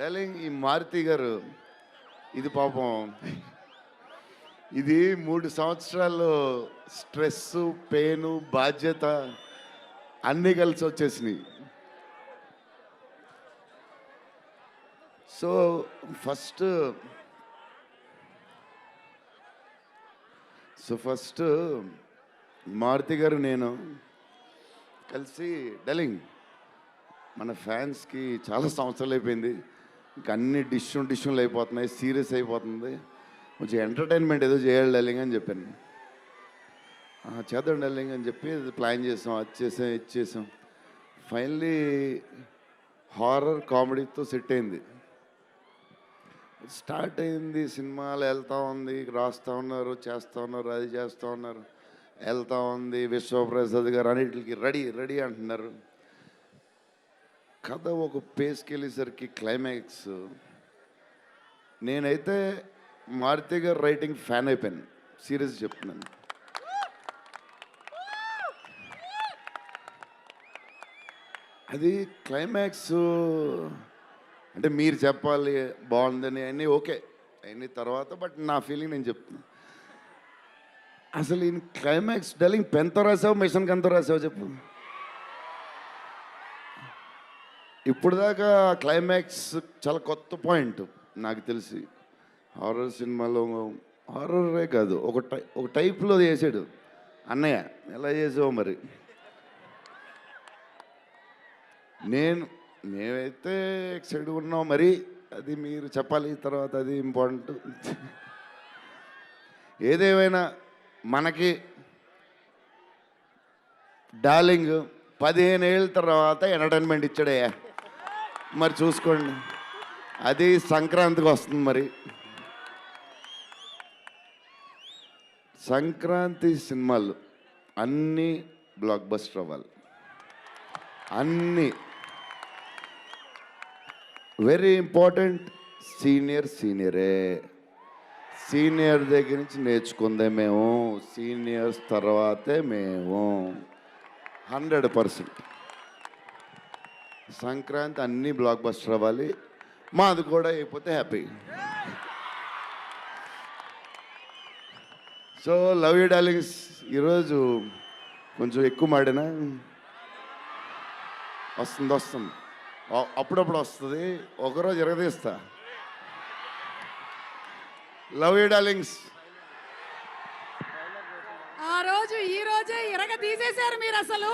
Darling ఈ మారుతి గారు ఇది పాపం. ఇది మూడు సంవత్సరాలు స్ట్రెస్ పెయిన్ బాధ్యత అన్నీ కలిసి వచ్చేసినాయి. So first so first Maruti garu నేను కలిసి డలింగ్ మన ఫ్యాన్స్కి చాలా సంవత్సరాలు అయిపోయింది. ఇంకా అన్ని డిష్ డిష్యూలు అయిపోతున్నాయి సీరియస్ అయిపోతుంది. కొంచెం ఎంటర్టైన్మెంట్ ఏదో చేయాలి డల్లింగ్ అని చెప్పాను. చేద్దాం డల్లింగ్ అని చెప్పి ప్లాన్ చేసాం అది చేసాం ఇది చేసాం. ఫైనలీ హారర్ కామెడీతో సెట్ అయింది. స్టార్ట్ అయింది సినిమాలు వెళ్తా ఉంది రాస్తూ ఉన్నారు చేస్తూ ఉన్నారు అది చేస్తూ ఉన్నారు. వెళ్తూ ఉంది విశ్వప్రసాద్ గారు అన్నిటికి రెడీ రెడీ అంటున్నారు. కథ ఒక పేస్కి వెళ్ళేసరికి క్లైమాక్స్ నేనైతే మారుతి గారు రైటింగ్ ఫ్యాన్ అయిపోయాను. సీరియస్ చెప్తున్నాను. అది క్లైమాక్స్ అంటే మీరు చెప్పాలి బాగుందని అన్నీ ఓకే. అన్నీ తర్వాత బట్ నా ఫీలింగ్ నేను చెప్తున్నా. అసలు ఈయన క్లైమాక్స్ డెలింగ్ పెంత రాసావు మిషన్కి ఎంత రాసావు చెప్పు. ఇప్పుడు దాకా క్లైమాక్స్ చాలా కొత్త పాయింట్ నాకు తెలిసి. హారర్ సినిమాలో హారరే కాదు ఒక టై ఒక టైప్లో చేసాడు. అన్నయ్య ఎలా చేసావు మరి? నేను మేమైతే ఎక్సైడ్ ఉన్నాం మరి. అది మీరు చెప్పాలి తర్వాత అది ఇంపార్టెంట్ ఏదేమైనా మనకి డార్లింగ్ పదిహేను ఏళ్ళ తర్వాత ఎంటర్టైన్మెంట్ ఇచ్చాడయ్యా. మరి చూసుకోండి. అది సంక్రాంతికి వస్తుంది మరి. సంక్రాంతి సినిమాలు అన్నీ బ్లాక్ బస్టర్ అవ్వాలి. అన్నీ. వెరీ ఇంపార్టెంట్ సీనియర్ సీనియరే సీనియర్ దగ్గర నుంచి నేర్చుకుందే మేము. సీనియర్స్ తర్వాతే మేము. హండ్రెడ్ పర్సెంట్ సంక్రాంతి అన్ని బ్లాక్ బస్టర్ అవ్వాలి. మాది కూడా అయిపోతే happy so love you darlings ఈరోజు కొంచెం ఎక్కువ మాడినా? వస్తుంది వస్తుంది. అప్పుడప్పుడు వస్తుంది. ఒకరోజు ఎరగదీస్తా లవ్ యూ డార్లింగ్స్ ఆ రోజు ఈ రోజే ఇరగ తీసేశారు మీరు అసలు.